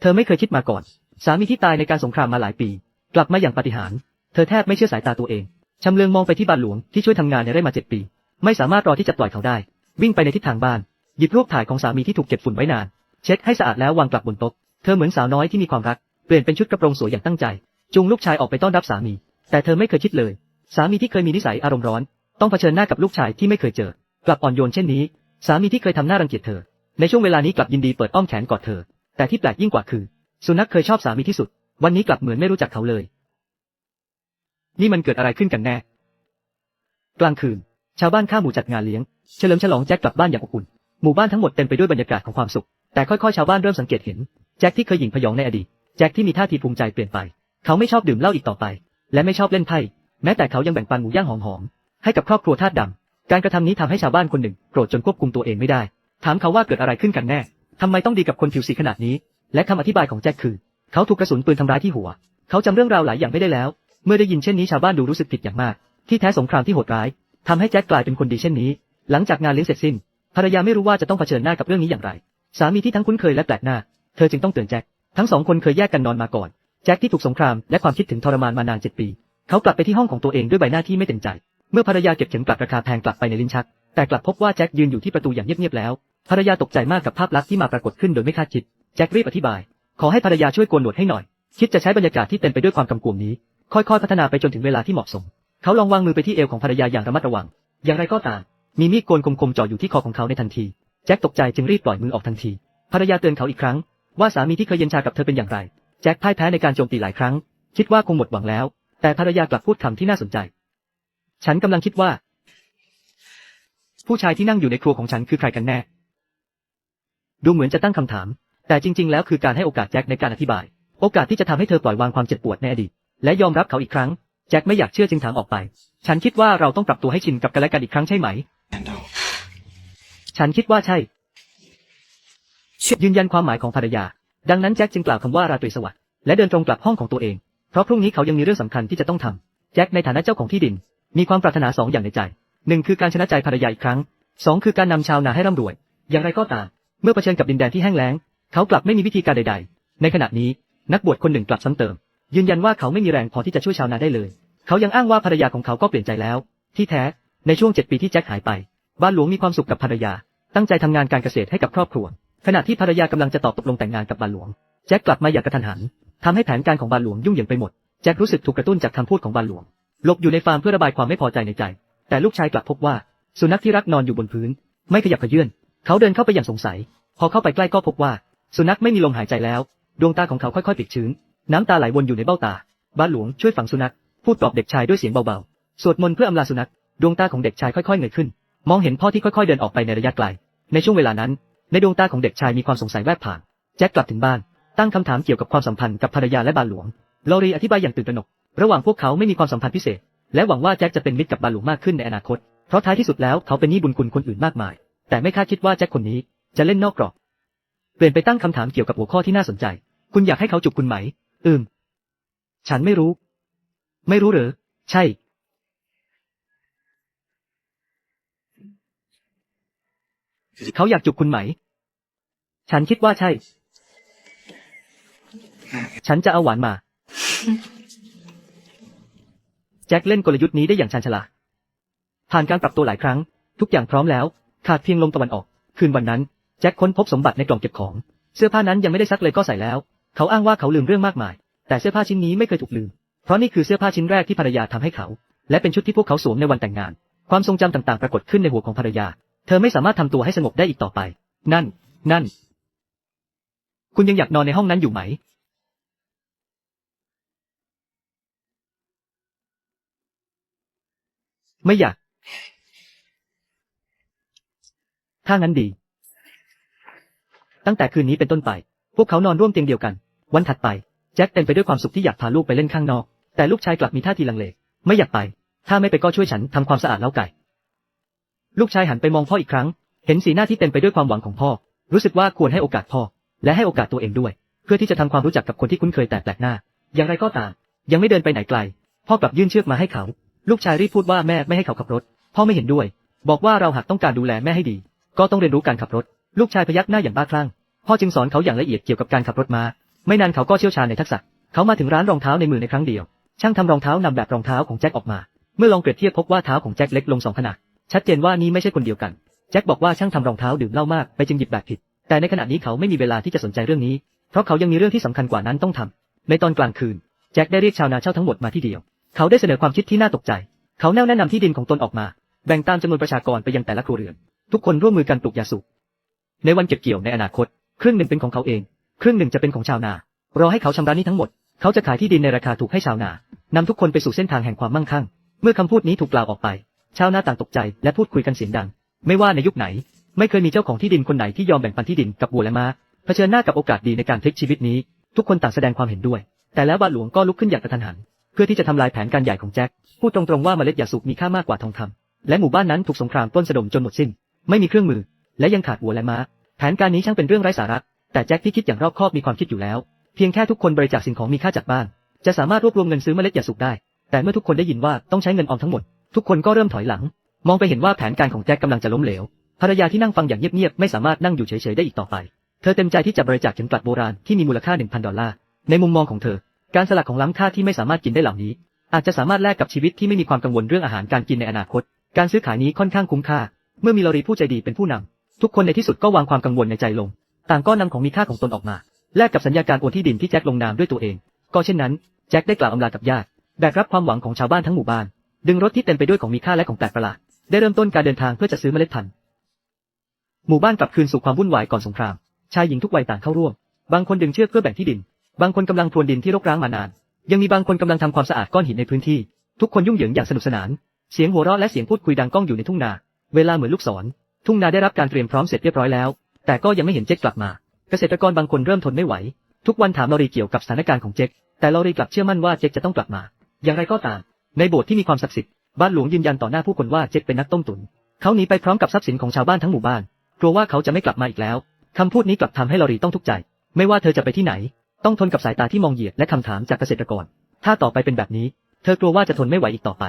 เธอไม่เคยคิดมาก่อน สามีที่ตายในการสงครามมาหลายปี กลับมาอย่างปาฏิหาริย์เธอแทบไม่เชื่อสายตาตัวเองชำเลืองมองไปที่บานหลวงที่ช่วยทำงานในไร่มาเจ็ดปี ไม่สามารถรอที่จะปล่อยเขาได้ วิ่งไปในทิศทางบ้าน หยิบรูปถ่ายของสามีที่ถูกเก็บฝุ่นไว้นาน เช็ดให้สะอาดแล้ววางกลับบนโต๊ะเธอเหมือนสาวน้อยที่มีความรัก เปลี่ยนเป็นชุดกระโปรงสวยอย่างตั้งใจ จูงลูกชายออกไปต้อนรับสามี แต่เธอไม่เคยคิดเลย สามีที่เคยมีนิสัยอารมณ์ร้อน ต้องเผชิญหน้ากับลูกชายที่ไม่เคยเจอ กลับอ่อนโยนเช่นนี้ สามีที่เคยทำหน้ารังเกียจเธอ ในช่วงเวลานี้กลับยินดีเปิดอ้อมแขนกอดเธอ แต่ที่แปลกยิ่งกว่าคือ สุนัขเคยชอบสามีที่สุด วันนี้กลับเหมือนไม่รู้จักเขาเลย นี่มันเกิดอะไรขึ้นกันแน่ กลางคืน ชาวบ้านข้าหมู่จัดงานเลี้ยง เฉลิมฉลองแจ็คกลับบ้านอย่างอบอุ่น หมู่บ้านทั้งหมดเต็มไปด้วยบรรยากาศของความสุข แต่ค่อยๆ ชาวบ้านเริ่มสังเกตเห็น แจ็คที่เคยหยิ่งพยองในอดีต แจ็คที่มีท่าทีภูมิใจเปลี่ยนไป เขาไม่ชอบดื่มเหล้าอีกต่อไป และไม่ชอบเล่นไพ่ แม้แต่เขายังแบ่งปันหมูย่างหอมๆ ให้กับครอบครัวทาสดำการกระทำนี้ทำให้ชาวบ้านคนหนึ่งโกรธจนควบคุมตัวเองไม่ได้ ถามเขาว่าเกิดอะไรขึ้นกันแน่ ทำไมต้องดีกับคนผิวสีขนาดนี้ และคำอธิบายของแจ็คคือ เขาถูกกระสุนปืนทำร้ายที่หัว เขาจำเรื่องราวหลายอย่างไม่ได้แล้ว เมื่อได้ยินเช่นนี้ชาวบ้านดูรู้สึกผิดอย่างมาก ที่แท้สงครามที่โหดร้ายทำให้แจ็คกลายเป็นคนดีเช่นนี้ หลังจากงานเลี้ยงเสร็จสิ้น ภรรยาไม่รู้ว่าจะต้องเผชิญหน้ากับเรื่องนี้อย่างไร สามีที่ทั้งคุ้นเคยและแปลกหน้า เธอจึงต้องเตือนแจ็ค ทั้งสองคนเคยแยกกันนอนมาก่อน แจ็คที่ถูกสงครามและความคิดถึงทรมานมานานเจ็ดปี เขากลับไปที่ห้องของตัวเองด้วยใบหน้าที่ไม่เต็มใจ เมื่อภรรยาเก็บเข็มกลัดราคาแพงกลับไปในลิ้นชัก แต่กลับพบว่าแจ็คยืนอยู่ที่ประตูอย่างเงียบๆแล้ว ภรรยาตกใจมากกับภาพลักษณ์ที่มาปรากฏขึ้นโดยไม่คาดคิด แจ็ครีบอธิบาย ขอให้ภรรยาช่วยโกนหนวดให้หน่อย คิดจะใช้บรรยากาศที่เต็มไปด้วยความกำกวมนี้ ค่อยๆ พัฒนาไปจนถึงเวลาที่เหมาะสม เขาลองวางมือไปที่เอวของภรรยาอย่างระมัดระวัง อย่างไรก็ตาม มีมีดโกนคมๆจ่ออยู่ที่คอของเขาในทันที แจ็คตกใจจึงรีบปล่อยมือออกทันที ภรรยาเตือนเขาอีกครั้ง ว่าสามีที่เคยเย็นชากับเธอเป็นอย่างไร แจ็คพ่ายแพ้ในการโจมตีหลายครั้ง คิดว่าคงหมดหวังแล้ว แต่ภรรยากลับพูดคำที่น่าสนใจ ฉันกำลังคิดว่า ผู้ชายที่นั่งอยู่ในครัวของฉันคือใครกันแน่ ดูเหมือนจะตั้งคำถาม แต่จริง ๆ แล้วคือการให้โอกาสแจ็คในการอธิบาย โอกาสที่จะทำให้เธอปล่อยวางความเจ็บปวดในอดีต และยอมรับเขาอีกครั้ง แจ็คไม่อยากเชื่อจึงถามออกไป ฉันคิดว่าเราต้องปรับตัวให้ชินกับกันและกันอีกครั้งใช่ไหม ฉันคิดว่าใช่ ยืนยันความหมายของภรรยา ดังนั้นแจ็คจึงกล่าวคำว่าราตรีสวัสดิ์และเดินตรงกลับห้องของตัวเอง เพราะพรุ่งนี้เขายังมีเรื่องสำคัญที่จะต้องทำแจ็คในฐานะเจ้าของที่ดิน มีความปรารถนาสองอย่างในใจหนึ่งคือการชนะใจภรรยาอีกครั้งสองคือการนำชาวนาให้ร่ำรวย อย่างไรก็ตาม เมื่อเผชิญกับดินแดนที่แห้งแล้ง เขากลับไม่มีวิธีการใด ๆ ในขณะนี้ นักบวชคนหนึ่งกลับซ้ำเติม ยืนยันว่าเขาไม่มีแรงพอที่จะช่วยชาวนาได้เลย เขายังอ้างว่าภรรยาของเขาก็เปลี่ยนใจแล้ว ที่แท้ ในช่วงเจ็ดปีที่แจ็คหายไป บ้านหลวงมีความสุขกับภรรยา ตั้งใจทำงานการเกษตรให้กับครอบครัว ขณะที่ภรรยากำลังจะตอบตกลงแต่งงานกับบ้านหลวง แจ็คกลับมาอย่างกระทันหันทำให้แผนการของบ้านหลวงยุ่งเหยิงไปหมด แจ็ครู้สึกถูกกระตุ้นจากคำพูดของบ้านหลวง หลบอยู่ในฟาร์มเพื่อระบายความไม่พอใจในใจ แต่ลูกชายกลับพบว่า สุนัขที่รักนอนอยู่บนพื้น ไม่ขยับเขยื่น เขาเดินเข้าไปอย่างสงสัย พอเข้าไปใกล้ก็พบว่า สุนัขไม่มีลมหายใจแล้ว ดวงตาของเขาค่อยๆปิดชื้น น้ำตาไหลวนอยู่ในเบ้าตา บ้านหลวงช่วยฝังสุนัข พูดปลอบเด็กชายด้วยเสียงเบาๆ สวดมนต์เพื่ออำลาสุนัข ดวงตาของเด็กชายค่อยๆเงยขึ้น มองเห็นพ่อที่ค่อยๆเดินออกไปในระยะไกล ในช่วงเวลานั้น ในดวงตาของเด็กชายมีความสงสัยแวบผ่าน แจ็คกลับถึงบ้าน ตั้งคำถามเกี่ยวกับความสัมพันธ์กับภรรยาและบ้านหลวงลอรีอธิบายอย่างตื่นตระหนก ระหว่างพวกเขาไม่มีความสัมพันธ์พิเศษ และหวังว่าแจ็คจะเป็นมิตรกับบานหลวงมากขึ้นในอนาคต เพราะท้ายที่สุดแล้วเขาเป็นหนี้บุญคุณคนอื่นมากมาย แต่ไม่คาดคิดว่าแจ็คคนนี้จะเล่นนอกกรอบ เปลี่ยนไปตั้งคำถามเกี่ยวกับหัวข้อที่น่าสนใจ คุณอยากให้เขาจูบคุณไหม อืม ฉันไม่รู้ ไม่รู้หรือ ใช่ เขาอยากจูบคุณไหม ฉันคิดว่าใช่ ฉันจะเอาหวานมา แจ็คเล่นกลยุทธ์นี้ได้อย่างชาญฉลาด ผ่านการปรับตัวหลายครั้ง ทุกอย่างพร้อมแล้ว ขาดเพียงลมตะวันออก คืนวันนั้น แจ็คค้นพบสมบัติในกล่องเก็บของ เสื้อผ้านั้นยังไม่ได้ซักเลยก็ใส่แล้ว เขาอ้างว่าเขาลืมเรื่องมากมาย แต่เสื้อผ้าชิ้นนี้ไม่เคยถูกลืม เพราะนี่คือเสื้อผ้าชิ้นแรกที่ภรรยาทำให้เขา และเป็นชุดที่พวกเขาสวมในวันแต่งงาน ความทรงจำต่างๆ ปรากฏขึ้นในหัวของภรรยา เธอไม่สามารถทำตัวให้สงบได้อีกต่อไป นั่น นั่น คุณยังอยากนอนในห้องนั้นอยู่ไหมไม่อยาก ถ้างั้นดี ตั้งแต่คืนนี้เป็นต้นไป พวกเขานอนร่วมเตียงเดียวกัน วันถัดไปแจ็คเต็มไปด้วยความสุขที่อยากพาลูกไปเล่นข้างนอก แต่ลูกชายกลับมีท่าทีลังเล ไม่อยากไป ถ้าไม่ไปก็ช่วยฉันทำความสะอาดเล้าไก่ ลูกชายหันไปมองพ่ออีกครั้ง เห็นสีหน้าที่เต็มไปด้วยความหวังของพ่อ รู้สึกว่าควรให้โอกาสพ่อ และให้โอกาสตัวเองด้วย เพื่อที่จะทำความรู้จักกับคนที่คุ้นเคยแต่แปลกหน้า อย่างไรก็ตาม ยังไม่เดินไปไหนไกล พ่อกลับยื่นเชือกมาให้เขา ลูกชายรีบพูดว่าแม่ไม่ให้เขาขับรถ พ่อไม่เห็นด้วย บอกว่าเราหากต้องการดูแลแม่ให้ดี ก็ต้องเรียนรู้การขับรถ ลูกชายพยักหน้าอย่างบ้าคลั่ง พ่อจึงสอนเขาอย่างละเอียดเกี่ยวกับการขับรถมา ไม่นานเขาก็เชี่ยวชาญในทักษะ เขามาถึงร้านรองเท้าในมือในครั้งเดียว ช่างทำรองเท้านำแบบรองเท้าของแจ็คออกมา เมื่อลองเปรียบเทียบพบว่าเท้าของแจ็คเล็กลงสองขนาด ชัดเจนว่านี่ไม่ใช่คนเดียวกัน แจ็คบอกว่าช่างทำรองเท้าดื่มเหล้ามากไปจึงหยิบแบบผิด แต่ในขณะนี้เขาไม่มีเวลาที่จะสนใจเรื่องนี้ เพราะเขายังมีเรื่องที่สำคัญกว่านั้นต้องทำในตอนกลางคืน แจ็คได้เรียกชาวนาเช่าทั้งหมดมาที่เดียว เขาได้เสนอความคิดที่น่าตกใจ เขาแนวแนะนำที่ดินของตนออกมา แบ่งตามจำนวนประชากรไปยังแต่ละครัวเรือน ทุกคนร่วมมือกันปลูกยาสูบในวันเก็บเกี่ยวในอนาคต ครึ่งหนึ่งเป็นของเขาเอง ครึ่งหนึ่งจะเป็นของชาวนา รอให้เขาชำระหนี้ทั้งหมด เขาจะขายที่ดินในราคาถูกให้ชาวนานำทุกคนไปสู่เส้นทางแห่งความมั่งคั่ง เมื่อคำพูดนี้ถูกกล่าวออกไป ชาวนาต่างตกใจและพูดคุยกันเสียงดัง ไม่ว่าในยุคไหน ไม่เคยมีเจ้าของที่ดินคนไหนที่ยอมแบ่งปันที่ดินกับวัวและม้าเผชิญหน้ากับโอกาสดีในการพลิกชีวิตนี้ ทุกคนต่างแสดงความเห็นด้วย แต่แล้วบาทหลวงก็ลุกขึ้นอย่างกระทันหัน เพื่อที่จะทำลายแผนการใหญ่ของแจ็คพูดตรงๆว่าเมล็ดยาสูบมีค่ามากกว่าทองคำและหมู่บ้านนั้นถูกสงครามปล้นสะดมจนหมดสิ้น ไม่มีเครื่องมือ และยังขาดวัวและม้า แผนการนี้ช่างเป็นเรื่องไร้สาระ แต่แจ็คที่คิดอย่างรอบคอบมีความคิดอยู่แล้ว เพียงแค่ทุกคนบริจาคสิ่งของมีค่าจากบ้าน จะสามารถรวบรวมเงินซื้อเมล็ดยาสูบได้ แต่เมื่อทุกคนได้ยินว่าต้องใช้เงินออมทั้งหมด ทุกคนก็เริ่มถอยหลัง มองไปเห็นว่าแผนการของแจ็คกำลังจะล้มเหลว ภรรยาที่นั่งฟังอย่างเงียบๆไม่สามารถนั่งอยู่เฉยๆได้อีกต่อไป เธอเต็มใจที่จะบริจาคเข็มกลัดโบราณที่มีมูลค่า1,000ดอลลาร์ ในมุมมองของเธอ การสลักของล้ำค่าที่ไม่สามารถกินได้เหล่านี้ อาจจะสามารถแลกกับชีวิตที่ไม่มีความกังวลเรื่องอาหารการกินในอนาคต การซื้อขายนี้ค่อนข้างคุ้มค่า เมื่อมีลอรีผู้ใจดีเป็นผู้นำทุกคนในที่สุดก็วางความกังวลในใจลง ต่างก็นำของมีค่าของตนออกมาแลกกับสัญญาการโอนที่ดินที่แจ็คลงนามด้วยตัวเอง ก็เช่นนั้น แจ็คได้กล่าวอำลากับญาติแบกรับความหวังของชาวบ้านทั้งหมู่บ้าน ดึงรถที่เต็มไปด้วยของมีค่าและของแปลกประหลาดได้เริ่มต้นการเดินทางเพื่อจะซื้อเมล็ดพันธุ์หมู่บ้านกลับคืนสู่ความวุ่นวายก่อนสงคราม ชายหญิงทุกวัยต่างเข้าร่วม บางคนดึงเชือกเพื่อแบ่งที่ดิน บางคนกำลังพรวนดินที่รกร้างมานาน ยังมีบางคนกำลังทำความสะอาดก้อนหินในพื้นที่ ทุกคนยุ่งเหยิงอย่างสนุกสนาน เสียงหัวเราะและเสียงพูดคุยดังก้องอยู่ในทุ่งนา เวลาเหมือนลูกศร ทุ่งนาได้รับการเตรียมพร้อมเสร็จเรียบร้อยแล้ว แต่ก็ยังไม่เห็นเจ๊กกลับมา เกษตรกรบางคนเริ่มทนไม่ไหว ทุกวันถามลอรีเกี่ยวกับสถานการณ์ของเจ๊กแต่ลอรีกลับเชื่อมั่นว่าเจ๊กจะต้องกลับมา อย่างไรก็ตาม ในโบสถ์ที่มีความศักดิ์สิทธิ์ บ้านหลวงยืนยันต่อหน้าผู้คนว่าเจ๊กเป็นนักต้มตุ๋น เขาหนีไปพร้อมกับทรัพย์สินของชาวบ้านทั้งหมู่บ้าน กลัวว่าเขาจะไม่กลับมาอีกแล้ว คำพูดนี้กลับทำให้ลอรีต้องทุกข์ใจ ไม่ว่าเธอจะไปที่ไหน ต้องทนกับสายตาที่มองเหยียดและคำถามจากเกษตรกร ถ้าต่อไปเป็นแบบนี้ เธอกลัวว่าจะทนไม่ไหวอีกต่อไป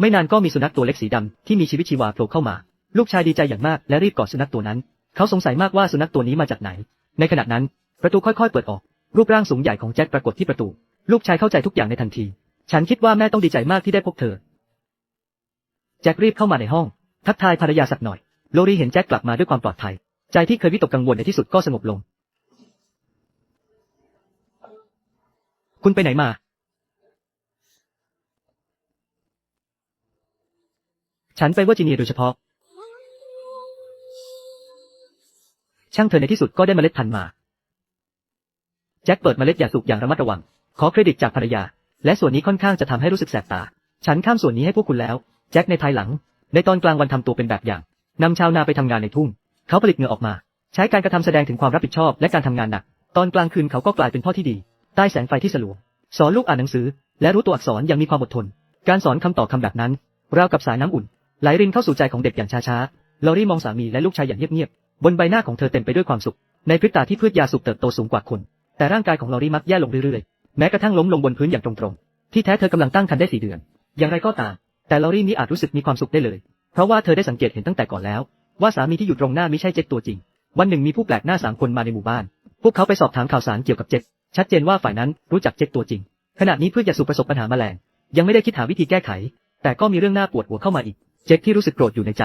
ไม่นานก็มีสุนัขตัวเล็กสีดำที่มีชีวิตชีวาโผล่เข้ามา ลูกชายดีใจอย่างมากและรีบกอดสุนัขตัวนั้น เขาสงสัยมากว่าสุนัขตัวนี้มาจากไหน ในขณะนั้น ประตูค่อยๆเปิดออก รูปร่างสูงใหญ่ของแจ็คปรากฏที่ประตู ลูกชายเข้าใจทุกอย่างในทันที ฉันคิดว่าแม่ต้องดีใจมากที่ได้พบเธอ แจ็ครีบเข้ามาในห้อง ทักทายภรรยาสักหน่อย โลรีเห็นแจ็คกลับมาด้วยความปลอดภัย ใจที่เคยวิตกกังวลในที่สุดก็สงบลง คุณไปไหนมา ฉันไปเวอร์จิเนียโดยเฉพาะ ช่างเธอในที่สุดก็ได้เมล็ดพันธุ์มา แจ็คเปิดเมล็ดยาสูบอย่างระมัดระวัง ขอเครดิตจากภรรยา และส่วนนี้ค่อนข้างจะทำให้รู้สึกแสบตา ฉันข้ามส่วนนี้ให้พวกคุณแล้ว แจ็คในภายหลัง ในตอนกลางวันทำตัวเป็นแบบอย่างนำชาวนาไปทำงานในทุ่ง เขาผลิตเงื่อออกมา ใช้การกระทำแสดงถึงความรับผิดชอบและการทำงานหนัก ตอนกลางคืนเขาก็กลายเป็นพ่อที่ดี ใต้แสงไฟที่สลัว สอนลูกอ่านหนังสือ และรู้ตัวอักษรอย่างมีความอดทน การสอนคำต่อคำแบบนั้นราวกับสายน้ำอุ่น ไหลรินเข้าสู่ใจของเด็กอย่างช้าๆลอรี่มองสามีและลูกชายอย่างเงียบๆ บนใบหน้าของเธอเต็มไปด้วยความสุข ในพริบตาที่พืชยาสูบเติบโตสูงกว่าคน แต่ร่างกายของลอรี่มักแย่ลงเรื่อยๆ แม้กระทั่งล้มลงบนพื้นอย่างตรงๆ ที่แท้เธอกำลังตั้งครรภ์ได้สี่เดือน อย่างไรก็ตาม แต่ลอรี่นี้อาจรู้สึกมีความสุขได้เลย เพราะว่าเธอได้สังเกตเห็นตั้งแต่ก่อนแล้ว ว่าสามีที่อยู่ตรงหน้าไม่ใช่เจ็คตัวจริง วันหนึ่งมีผู้แปลกหน้าสามคนมาในหมู่บ้าน พวกเขาไปสอบถามข่าวสารเกี่ยวกับเจ็คชัดเจนว่าฝ่ายนั้นรู้จักเจ็คตัวจริง ขณะนี้พืชยาสูบประสบปัญหาแมลงยังไม่ได้คิดหาวิธีแก้ไข แต่ก็มีเรื่องน่าปวดหัวเข้ามาอีก เจ็คที่รู้สึกโกรธอยู่ในใจ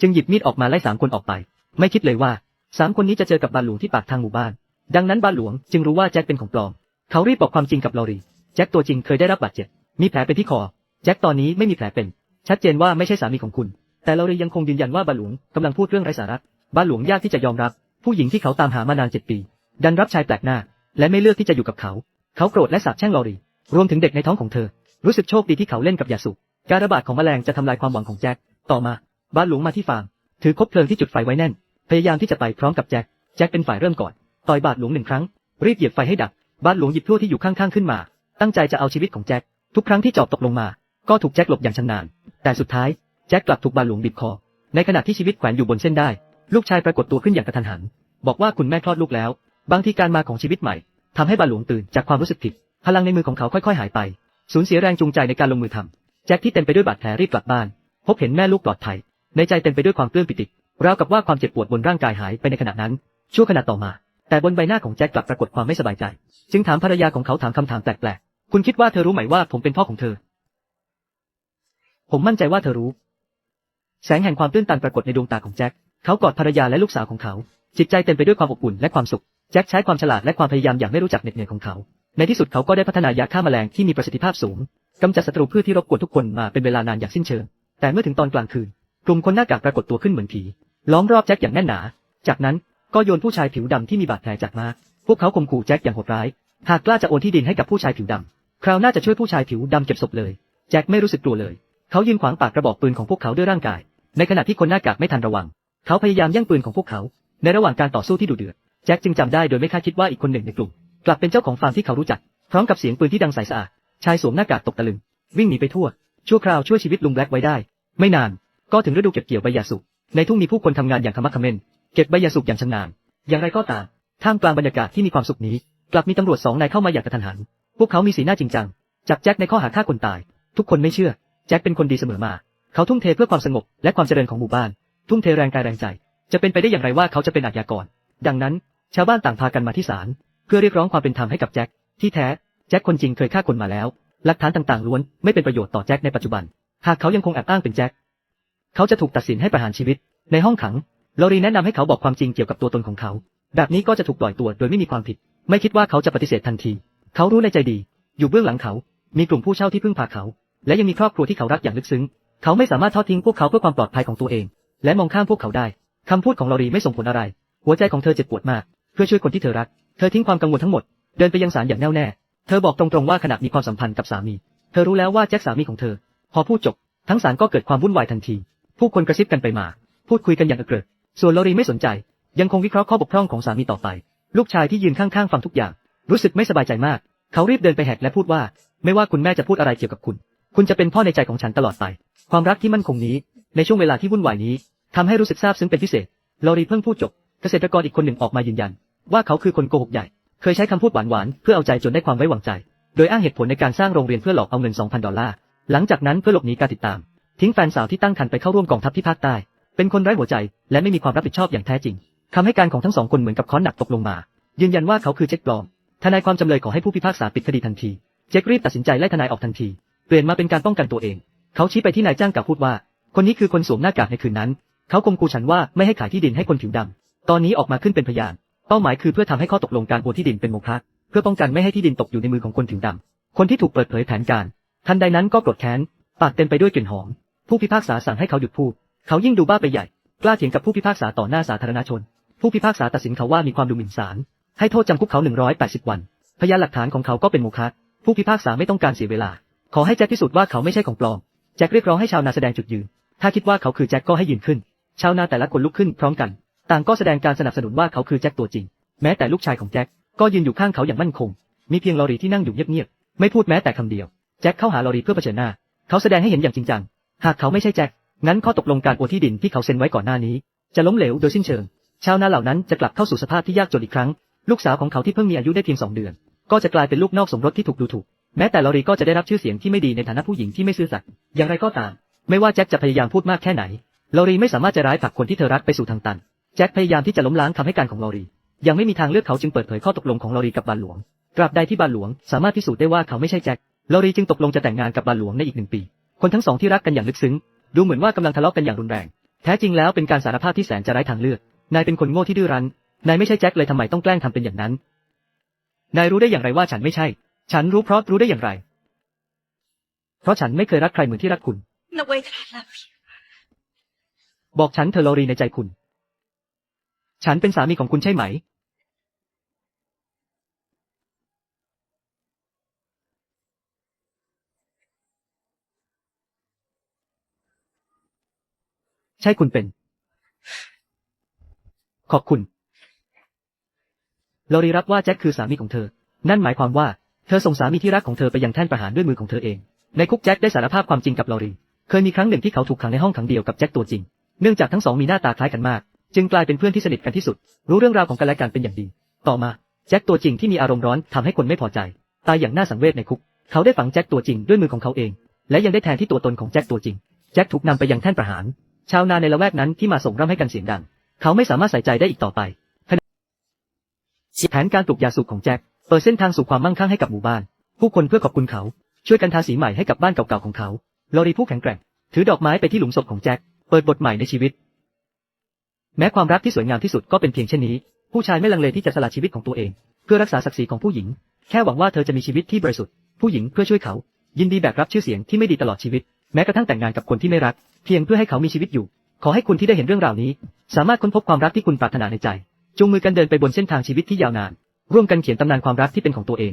จึงหยิบมีดออกมาไล่สามคนออกไป ไม่คิดเลยว่าสามคนนี้จะเจอกับบาหลวงที่ปากทางหมู่บ้าน ดังนั้นบาหลวงจึงรู้ว่าแจ็คเป็นของปลอม เขารีบบอกความจริงกับลอรีแจ็คตัวจริงเคยได้รับบาดเจ็บ มีแผลเป็นที่คอ แจ็คตอนนี้ไม่มีแผลเป็น ชัดเจนว่าไม่ใช่สามีของคุณ แต่ลอรียังคงยืนยันว่าบาหลวงกำลังพูดเรื่องไร้สาระบาหลวงยากที่จะยอมรับ ผู้หญิงที่เขาตามหามานานเจ็ดปี ดันรับชายแปลกหน้า และไม่เลือกที่จะอยู่กับเขา เขาโกรธและสาปแช่งลอรี รวมถึงเด็กในท้องของเธอ รู้สึกโชคดีที่เขาเล่นกับยาสูบ การระบาดของแมลงจะทำลายความหวังของแจ็ค ต่อมาบาหลวงมาที่ฟาร์ม ถือคบเพลิงที่จุดไฟไว้แน่น พยายามที่จะไปพร้อมกับแจ็ค แจ็คเป็นฝ่ายเริ่มก่อน ต่อยบาทหลวงหนึ่งครั้ง รีบเหยียบไฟให้ดับบาทหลวงหยิบพลั่วที่อยู่ข้างๆขึ้นมา ตั้งใจจะเอาชีวิตของแจ็ค ทุกครั้งที่จอบตกลงมา ก็ถูกแจ็คหลบอย่างชำนาญ แต่สุดท้าย แจ็คกลับถูกบาทหลวงบีบคอ ในขณะที่ชีวิตแขวนอยู่บนเส้นได้ ลูกชายปรากฏตัวขึ้นอย่างกระทันหัน บอกว่าคุณแม่คลอดลูกแล้ว บางทีการมาของชีวิตใหม่ทำให้บาทหลวงตื่นจากความรู้สึกผิด พลังในมือของเขาค่อยๆ หายไป สูญเสียแรงจูงใจในการลงมือทำ จ็คที่เต็มไปด้วยบาดแผลรีบกลับบ้าน พบเห็นแม่ลูกปลอดภัย ในใจเต็มไปด้วยความปลื้มปิติราวกับว่าความเจ็บปวดบนร่างกายหายไปในขณะนั้น ชั่วขณะต่อมา แต่บนใบหน้าของแจ็คกลับปรากฏความไม่สบายใจ จึงถามภรรยาของเขาถามคำถามแปลกๆ คุณคิดว่าเธอรู้ไหมว่าผมเป็นพ่อของเธอ ผมมั่นใจว่าเธอรู้ แสงแห่งความตื้นตันปรากฏในดวงตาของแจ็ค เขากอดภรรยาและลูกสาวของเขา จิตใจเต็มไปด้วยความอบอุ่นและความสุข แจ็คใช้ความฉลาดและความพยายามอย่างไม่รู้จักเหน็ดเหนื่อยของเขา ในที่สุดเขาก็ได้พัฒนายาฆ่าแมลงที่มีประสิทธิภาพสูงกำจัดศัตรูพืชที่รบกวนทุกคนมาเป็นเวลานานอย่างสิ้นเชิง แต่เมื่อถึงตอนกลางคืน กลุ่มคนหน้ากากปรากฏตัวขึ้นเหมือนผี ล้อมรอบแจ็คอย่างแน่นหนา จากนั้นก็โยนผู้ชายผิวดำที่มีบาดแผลจากมาพวกเขาข่มขู่แจ็คอย่างโหดร้าย หากกล้าจะโอนที่ดินให้กับผู้ชายผิวดำคราวหน้าจะช่วยผู้ชายผิวดำเก็บศพเลย แจ็คไม่รู้สึกกลัวเลย เขายืนขวางปากกระบอกปืนของพวกเขาด้วยร่างกาย ในขณะที่คนหน้ากากไม่ทันระวัง เขาพยายามแย่งปืนของพวกเขา ในระหว่างการต่อสู้ที่ดุเดือด แจ็คจึงจำได้โดยไม่คาดคิดว่าอีกคนหนึ่งในกลุ่ม กลับเป็นเจ้าของฟาร์มที่เขารู้จัก พร้อมกับเสียงปืนที่ดังใสสะอาด ชายสวมหน้ากากตกตะลึง วิ่งหนีไปทั่ว ชั่วคราวช่วยชีวิตลุงแบล็กไว้ได้ ไม่นาน ก็ถึงฤดูเก็บเกี่ยวใบยาสูบในทุ่งมีผู้คนทำงานอย่างขมักขม้นเก็บใบยาสูบอย่างชำนาญอย่างไรก็ตามท่ามกลางบรรยากาศที่มีความสุขนี้ กลับมีตำรวจสองนายเข้ามาอย่างกระทันหัน พวกเขามีสีหน้าจริงจังจับแจ็คในข้อหาฆ่าคนตาย ทุกคนไม่เชื่อ แจ็คเป็นคนดีเสมอมา เขาทุ่มเทเพื่อความสงบและความเจริญของหมู่บ้าน ทุ่มเทแรงกายแรงใจ จะเป็นไปได้อย่างไรว่าเขาจะเป็นอาชญากร ดังนั้น ชาวบ้านต่างพากันมาที่ศาล พื่อเรียกร้องความเป็นธรรมให้กับแจ็คที่แท้แจ็คคนจริงเคยฆ่าคนมาแล้ว หลักฐานต่างๆล้วนไม่เป็นประโยชน์ต่อแจ็คในปัจจุบัน หากเขายังคงแอบอ้างเป็นแจ็คเขาจะถูกตัดสินให้ประหารชีวิต ในห้องขังลอรีแนะนำให้เขาบอกความจริงเกี่ยวกับตัวตนของเขา แบบนี้ก็จะถูกปล่อยตัวโดยไม่มีความผิด ไม่คิดว่าเขาจะปฏิเสธทันที เขารู้ในใจดี อยู่เบื้องหลังเขา มีกลุ่มผู้เช่าที่พึ่งพาเขา และยังมีครอบครัวที่เขารักอย่างลึกซึ้ง เขาไม่สามารถทอดทิ้งพวกเขาเพื่อความปลอดภัยของตัวเอง และมองข้ามพวกเขาได้คำพูดของลอรีไม่ส่งผลอะไร หัวใจของเธอเจ็บปวดมาก เพื่อช่วยคนที่เธอรัก เธอทิ้งความกังวลทั้งหมด เดินไปยังศาลอย่างแน่วแน่ เธอบอกตรงๆว่าขณะมีความสัมพันธ์กับสามี เธอรู้แล้วว่าแจ็คสามีของเธอ พอพูดจบ ทั้งศาลก็เกิดความวุ่นวายทันที ผู้คนกระซิบกันไปมา พูดคุยกันอย่างเกริกส่วนลอรีไม่สนใจ ยังคงวิเคราะห์ข้อบกพร่องของสามีต่อไป ลูกชายที่ยืนข้างๆฟังทุกอย่าง รู้สึกไม่สบายใจมาก เขารีบเดินไปแหกและพูดว่า ไม่ว่าคุณแม่จะพูดอะไรเกี่ยวกับคุณ คุณจะเป็นพ่อในใจของฉันตลอดไป ความรักที่มั่นคงนี้ ในช่วงเวลาที่วุ่นวายนี้ทำให้รู้สึกซาบซึ้งเป็นพิเศษลอรีเพิ่งพูดจบ เกษตรกรอีกคนหนึ่งออกมายืนยัน ว่าเขาคือคนโกหกใหญ่ เคยใช้คำพูดหวานๆเพื่อเอาใจจนได้ความไว้วางใจ โดยอ้างเหตุผลในการสร้างโรงเรียนเพื่อหลอกเอาเงิน 2,000 ดอลลาร์ หลังจากนั้นเพื่อหลบหนีการติดตาม ทิ้งแฟนสาวที่ตั้งครรภ์ไปเข้าร่วมกองทัพที่ภาคใต้ เป็นคนไร้หัวใจ และไม่มีความรับผิดชอบอย่างแท้จริงคำให้การของทั้งสองคนเหมือนกับค้อนหนักตกลงมา ยืนยันว่าเขาคือเจ็คปลอม ทนายความจำเลยขอให้ผู้พิพากษาปิดคดีทันที เจ็ครีบตัดสินใจไล่ทนายออกทันที เปลี่ยนมาเป็นการป้องกันตัวเอง เขาชี้ไปที่นายจ้างก่าพูดว่า คนนี้คือคนสวมหน้ากากในคืนนั้น เขาคมคูฉันว่าไม่ให้ขายที่ดินให้คนผิวดำตอนนี้ออกมาขึ้นเป็นพยาน เป้าหมายคือเพื่อทำให้ข้อตกลงการโอนที่ดินเป็นโมฆะเพื่อป้องกันไม่ให้ที่ดินตกอยู่ในมือของคนผิวดำคนที่ถูกเปิดเผยแผนการ ทันใดนั้นก็โกรธแค้น ปากเต็มไปด้วยกลิ่นหอม ผู้พิพากษาสั่งให้เขาหยุดพูด เขายิ่งดูบ้าไปใหญ่ กล้าเถียงกับผู้พิพากษาต่อหน้าสาธารณชน ผู้พิพากษาตัดสินเขาว่ามีความดูหมิ่นศาล ให้โทษจำคุกเขา 180 วัน พยานหลักฐานของเขาก็เป็นโมฆะผู้พิพากษาไม่ต้องการเสียเวลา ขอให้แจ็คพิสูจน์ว่าเขาไม่ใช่ของปลอม แจ็คเรียกร้องให้ชาวนาแสดงจุดยืน ถ้าคิดว่าเขาคือแจ็คก็ให้ยืนขึ้น ชาวนาแต่ละคนลุกขึ้นพร้อมกัน ต่างก็แสดงการสนับสนุนว่าเขาคือแจ็คตัวจริง แม้แต่ลูกชายของแจ็คก็ยืนอยู่ข้างเขาอย่างมั่นคง มีเพียงลอรีที่นั่งอยู่เงียบๆ ไม่พูดแม้แต่คำเดียว แจ็คเข้าหาลอรีเพื่อเผชิญหน้า เขาแสดงให้เห็นอย่างจริงจัง หากเขาไม่ใช่แจ็ค งั้นข้อตกลงการโอนที่ดินที่เขาเซ็นไว้ก่อนหน้านี้ จะล้มเหลวโดยสิ้นเชิง ชาวนาเหล่านั้นจะกลับเข้าสู่สภาพที่ยากจนอีกครั้ง ลูกสาวของเขาที่เพิ่งมีอายุได้เพียงสองเดือน ก็จะกลายเป็นลูกนอกสมรสที่ถูกดูถูก แม้แต่ลอรีก็จะได้รับชื่อเสียงที่ไม่ดีในฐานะผู้หญิงที่ไม่ซื่อสัตย์ อย่างไรก็ตาม ไม่ว่าแจ็คจะพยายามพูดมากแค่ไหน ลอรีไม่สามารถจะร้ายผลักคนที่เธอรักไปสู่ทางตัน แจ็คพยายามที่จะล้มล้างคำให้การของลอรี ยังไม่มีทางเลือกเขาจึงเปิดเผยข้อตกลงของลอรีกับบานหลวง ตราบใดที่บานหลวงสามารถพิสูจน์ได้ว่าเขาไม่ใช่แจ็ค ลอรีจึงตกลงจะแต่งงานกับบานหลวงในอีกหนึ่งปี คนทั้งสองที่รักกันอย่างลึกซึ้ง ดูเหมือนว่ากำลังทะเลาะกันอย่างรุนแรง แท้จริงแล้วเป็นการสารภาพที่แสนจะไร้ทางเลือก นายเป็นคนโง่ที่ดื้อรั้น นายไม่ใช่แจ็คเลยทำไมต้องแกล้งทำเป็นอย่างนั้น นายรู้ได้อย่างไรว่าฉันไม่ใช่ ฉันรู้เพราะรู้ได้อย่างไร เพราะฉันไม่เคยรักใครเหมือนที่รักคุณ the way that I love you. บอกฉันเธอลอรีในใจคุณ ฉันเป็นสามีของคุณใช่ไหม ใช่คุณเป็น ขอบคุณลอรีรับว่าแจ็คคือสามีของเธอ นั่นหมายความว่า เธอส่งสามีที่รักของเธอไปยังแท่นประหารด้วยมือของเธอเอง ในคุกแจ็คได้สารภาพความจริงกับลอรี เคยมีครั้งหนึ่งที่เขาถูกขังในห้องขังเดียวกับแจ็คตัวจริง เนื่องจากทั้งสองมีหน้าตาคล้ายกันมาก จึงกลายเป็นเพื่อนที่สนิทกันที่สุด รู้เรื่องราวของกันและกันเป็นอย่างดี ต่อมาแจ็คตัวจริงที่มีอารมณ์ร้อนทำให้คนไม่พอใจ ตายอย่างน่าสังเวชในคุก เขาได้ฝังแจ็คตัวจริงด้วยมือของเขาเอง และยังได้แทนที่ตัวตนของแจ็คตัวจริง แจ็คถูกนำไปยังแท่นประหาร ชาวนาในละแวกนั้นที่มาส่งร่ำให้กันเสียงดัง เขาไม่สามารถใส่ใจได้อีกต่อไปแผนการปลูกยาสูบของแจ็คเปิดเส้นทางสู่ความมั่งคั่งให้กับหมู่บ้าน ผู้คนเพื่อขอบคุณเขา ช่วยกันทาสีใหม่ให้กับบ้านเก่าๆของเขา ลอรีผู้แข็งแกร่ง ถือดอกไม้ไปที่หลุมศพของแจ็ค เปิดบทใหม่ในชีวิต แม้ความรักที่สวยงามที่สุดก็เป็นเพียงเช่นนี้ ผู้ชายไม่ลังเลที่จะสละชีวิตของตัวเอง เพื่อรักษาศักดิ์ศรีของผู้หญิง แค่หวังว่าเธอจะมีชีวิตที่บริสุทธิ์ผู้หญิงเพื่อช่วยเขา ยินดีแบกรับชื่อเสียงที่ไม่ดีตลอดชีวิต แม้กระทั่งแต่งงานกับคนที่ไม่รัก เพียงเพื่อให้เขามีชีวิตอยู่ ขอให้คุณที่ได้เห็นเรื่องราวนี้ สามารถค้นพบความรักที่คุณปรารถนาในใจจูงมือกันเดินไปบนเส้นทางชีวิตที่ยาวนาน ร่วมกันเขียนตำนานความรักที่เป็นของตัวเอง